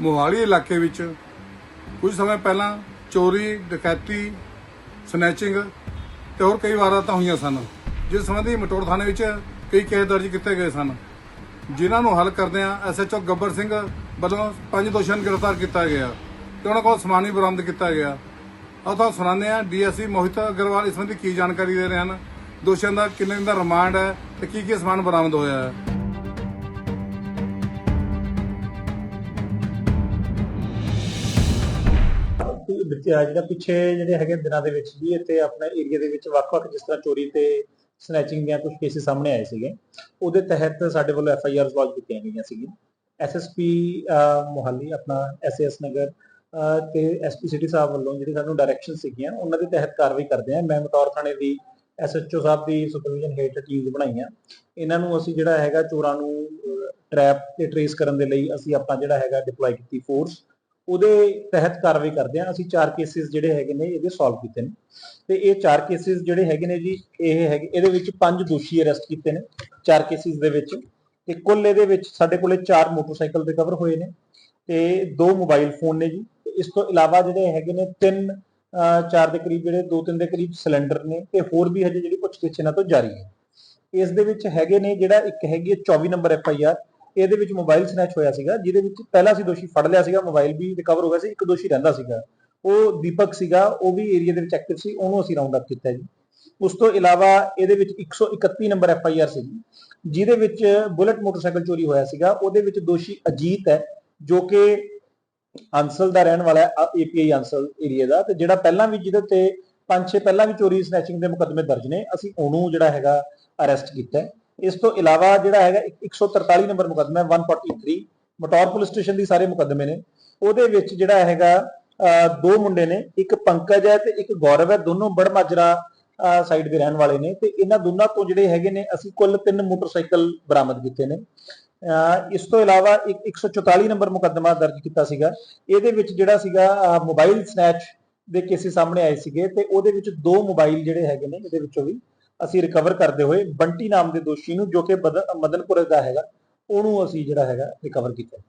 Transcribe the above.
ਮੋਹਾਲੀ ਇਲਾਕੇ ਵਿੱਚ ਕੁਝ ਸਮੇਂ ਪਹਿਲਾਂ ਚੋਰੀ, ਡਕੈਤੀ, ਸਨੈਚਿੰਗ ਤੇ ਹੋਰ ਕਈ ਵਾਰਦਾਤਾਂ ਹੋਈਆਂ ਸਨ, ਜਿਸ ਸੰਬੰਧੀ ਮਟੋੜ ਥਾਣੇ ਵਿੱਚ ਕਈ ਕੇਸ ਦਰਜ ਕੀਤੇ ਗਏ ਸਨ। ਜਿਨ੍ਹਾਂ ਨੂੰ ਹੱਲ ਕਰਦਿਆਂ ਐਸਐਚਓ ਗੱਬਰ ਸਿੰਘ ਵੱਲੋਂ ਪੰਜ ਦੋਸ਼ੀਆਂ ਨੂੰ ਗ੍ਰਿਫਤਾਰ ਕੀਤਾ ਗਿਆ ਤੇ ਉਹਨਾਂ ਕੋਲ ਸਮਾਨ ਵੀ ਬਰਾਮਦ ਕੀਤਾ ਗਿਆ। ਆਓ ਤੁਹਾਨੂੰ ਸੁਣਾਉਂਦੇ ਹਾਂ, ਡੀਐਸਸੀ ਮੋਹਿਤ ਅਗਰਵਾਲ ਇਸ ਸੰਬੰਧੀ ਕੀ ਜਾਣਕਾਰੀ ਦੇ ਰਹੇ ਹਨ? ਦੋਸ਼ੀਆਂ ਦਾ ਕਿੰਨੇ ਦਿਨ ਦਾ ਰਿਮਾਂਡ ਹੈ ਤੇ ਕੀ ਕੀ ਸਮਾਨ ਬਰਾਮਦ ਹੋਇਆ ਹੈ? ਜਿਹੜਾ ਪਿੱਛੇ ਜਿਹੜੇ ਹੈਗੇ ਦਿਨਾਂ ਦੇ ਵਿੱਚ ਵੀ ਇੱਥੇ ਆਪਣੇ ਏਰੀਆ ਦੇ ਵਿੱਚ ਵੱਖ-ਵੱਖ ਜਿਸ ਤਰ੍ਹਾਂ ਚੋਰੀ ਤੇ ਸਨੈਚਿੰਗ ਦੀਆਂ ਕੁਝ ਕੇਸਿਸ ਸਾਹਮਣੇ ਆਏ ਸੀਗੇ ਉਹਦੇ ਤਹਿਤ ਸਾਡੇ ਵੱਲੋਂ ਐਫ ਆਈ ਆਰਸ ਲੌਂਚ ਕੀਤੀਆਂ ਗਈਆਂ ਸੀਗੀਆਂ। ਐਸਐਸਪੀ ਮੋਹਾਲੀ ਆਪਣਾ ਐਸਐਸ ਨਗਰ ਅਹ, ਤੇ ਐਸਪੀ ਸਿਟੀ ਸਾਹਿਬ ਵੱਲੋਂ ਜਿਹੜੀ ਸਾਨੂੰ ਡਾਇਰੈਕਸ਼ਨ ਸੀਗੀਆਂ ਉਹਨਾਂ ਦੇ ਤਹਿਤ ਕਾਰਵਾਈ ਕਰਦੇ ਆ। ਮੈਂ ਮਟੌਰ ਥਾਣੇ ਦੀ ਐਸਐਚਓ ਸਾਹਿਬ ਦੀ ਸੁਪਰਵਿਜ਼ਨ ਹੇਠ ਟੀਮਸ ਬਣਾਈਆਂ। ਇਹਨਾਂ ਨੂੰ ਅਸੀਂ ਜਿਹੜਾ ਹੈਗਾ ਚੋਰਾਂ ਨੂੰ ਟ੍ਰੈਪ ਤੇ ਟ੍ਰੇਸ ਕਰਨ ਦੇ ਲਈ ਅਸੀਂ ਆਪਣਾ ਜਿਹੜਾ ਹੈਗਾ ਡਿਪਲੋਏ ਕੀਤੀ ਫੋਰਸ ਉਹਦੇ ਤਹਿਤ ਕਾਰਵਾਈ ਕਰਦੇ ਆ ਅਸੀਂ ਚਾਰ ਕੇਸਿਸ ਜਿਹੜੇ ਹੈਗੇ ਨੇ, ਇਹਦੇ ਸੋਲਵ ਕੀਤੇ ਨੇ। ਤੇ ਇਹ ਚਾਰ ਕੇਸਿਸ ਜਿਹੜੇ ਹੈਗੇ ਨੇ ਜੀ, ਇਹ ਹੈਗੇ, ਇਹਦੇ ਵਿੱਚ ਪੰਜ ਦੋਸ਼ੀ ਅਰੈਸਟ ਕੀਤੇ ਨੇ ਚਾਰ ਕੇਸਿਸ ਦੇ ਵਿੱਚ। ਤੇ ਕੁੱਲ ਇਹਦੇ ਵਿੱਚ ਸਾਡੇ ਕੋਲੇ ਚਾਰ ਮੋਟਰਸਾਈਕਲ ਰਿਕਵਰ ਹੋਏ ਨੇ ਤੇ ਦੋ ਮੋਬਾਈਲ ਫੋਨ ਨੇ ਜੀ। ਤੇ ਇਸ ਤੋਂ ਇਲਾਵਾ ਜਿਹੜੇ ਹੈਗੇ ਨੇ ਤਿੰਨ ਚਾਰ ਦੇ ਕਰੀਬ ਜਿਹੜੇ ਦੋ ਤਿੰਨ ਦੇ ਕਰੀਬ ਸਿਲੰਡਰ ਨੇ ਤੇ ਹੋਰ ਵੀ ਹਜੇ ਜਿਹੜੀ ਪੁੱਛਗਿੱਛ ਇਹਨਾਂ ਤੋਂ ਜਾਰੀ ਹੈ। ਇਸ ਦੇ ਵਿੱਚ ਹੈਗੇ ਨੇ ਜਿਹੜਾ ਇੱਕ ਹੈਗੀ ਹੈ 24 ਨੰਬਰ ਐਫ ਆਈ ਆਰ ਇਹਦੇ ਵਿੱਚ ਮੋਬਾਈਲ ਸਨੈਚ ਹੋਇਆ ਸੀਗਾ, ਜਿਹਦੇ ਵਿੱਚ ਪਹਿਲਾ ਸੀ ਦੋਸ਼ੀ ਫੜ ਲਿਆ ਸੀਗਾ ਮੋਬਾਈਲ ਵੀ ਰਿਕਵਰ ਹੋ ਗਿਆ ਸੀ, ਇੱਕ ਦੋਸ਼ੀ ਰਹਿੰਦਾ ਸੀਗਾ। ਉਹ ਦੀਪਕ ਸੀਗਾ, ਉਹ ਵੀ ਏਰੀਆ ਦੇ ਵਿੱਚ ਐਕਟਿਵ ਸੀ, ਉਹਨੂੰ ਅਸੀਂ ਰਾਉਂਡ ਅਪ ਕੀਤਾ ਜੀ। ਉਸ ਤੋਂ ਇਲਾਵਾ ਇਹਦੇ ਵਿੱਚ 131 ਨੰਬਰ ਐਫ ਆਈ ਆਰ ਸੀ ਜਿਹਦੇ ਵਿੱਚ ਬੁਲਟ ਮੋਟਰਸਾਈਕਲ ਚੋਰੀ ਹੋਇਆ ਸੀਗਾ। ਉਹਦੇ ਵਿੱਚ ਦੋਸ਼ੀ ਅਜੀਤ ਹੈ, ਜੋ ਕਿ ਅੰਸਲ ਦਾ ਰਹਿਣ ਵਾਲਾ ਹੈ ਏਪੀਆਈ ਅੰਸਲ ਏਰੀਆ ਦਾ। ਤੇ ਜਿਹੜਾ ਪਹਿਲਾਂ ਵੀ ਜਿਹਦੇ ਤੇ ਪੰਜ ਛੇ ਪਹਿਲਾਂ ਵੀ ਚੋਰੀ ਸਨੈਚਿੰਗ ਦੇ ਮੁਕੱਦਮੇ ਦਰਜ ਨੇ, ਅਸੀਂ ਉਹਨੂੰ ਜਿਹੜਾ ਹੈਗਾ ਅਰੈਸਟ ਕੀਤਾ ਇਸ ਤੋਂ ਇਲਾਵਾ ਜਿਹੜਾ ਹੈਗਾ ਇੱਕ 143 ਨੰਬਰ ਮੁਕੱਦਮਾ ਹੈ 143 ਮਟੌਰ ਪੁਲਿਸ ਸਟੇਸ਼ਨ ਦੀ ਸਾਰੇ ਮੁਕੱਦਮੇ ਨੇ। ਉਹਦੇ ਵਿੱਚ ਜਿਹੜਾ ਹੈਗਾ ਦੋ ਮੁੰਡੇ ਨੇ, ਇੱਕ ਪੰਕਜ ਹੈ ਤੇ ਇੱਕ ਗੌਰਵ ਹੈ, ਦੋਨੋਂ ਬੜਮਾਜਰਾ ਸਾਈਡ ਦੇ ਰਹਿਣ ਵਾਲੇ ਨੇ ਤੇ ਇਹਨਾਂ ਦੋਨਾਂ ਤੋਂ ਜਿਹੜੇ ਹੈਗੇ ਨੇ, ਅਸੀਂ ਕੁੱਲ ਤਿੰਨ ਮੋਟਰਸਾਈਕਲ ਬਰਾਮਦ ਕੀਤੇ ਨੇ। ਇਸ ਤੋਂ ਇਲਾਵਾ ਇੱਕ 144 ਨੰਬਰ ਮੁਕੱਦਮਾ ਦਰਜ ਕੀਤਾ ਸੀਗਾ। ਇਹਦੇ ਵਿੱਚ ਜਿਹੜਾ ਸੀਗਾ ਮੋਬਾਈਲ ਸਨੈਚ ਦੇ ਕੇਸਿਸ ਸਾਹਮਣੇ ਆਏ ਸੀਗੇ ਤੇ ਉਹਦੇ ਵਿੱਚ ਦੋ ਮੋਬਾਈਲ ਜਿਹੜੇ ਹੈਗੇ ਨੇ, ਇਹਦੇ ਵਿੱਚੋਂ ਵੀ ਅਸੀਂ ਰਿਕਵਰ ਕਰਦੇ ਹੋਏ ਬੰਟੀ ਨਾਮ ਦੇ ਦੋਸ਼ੀ ਨੂੰ ਜੋ ਕਿ ਬਦ- ਮਦਨਪੁਰ ਦਾ ਹੈਗਾ, ਉਹਨੂੰ ਅਸੀਂ ਜਿਹੜਾ ਹੈਗਾ ਰਿਕਵਰ ਕੀਤਾ।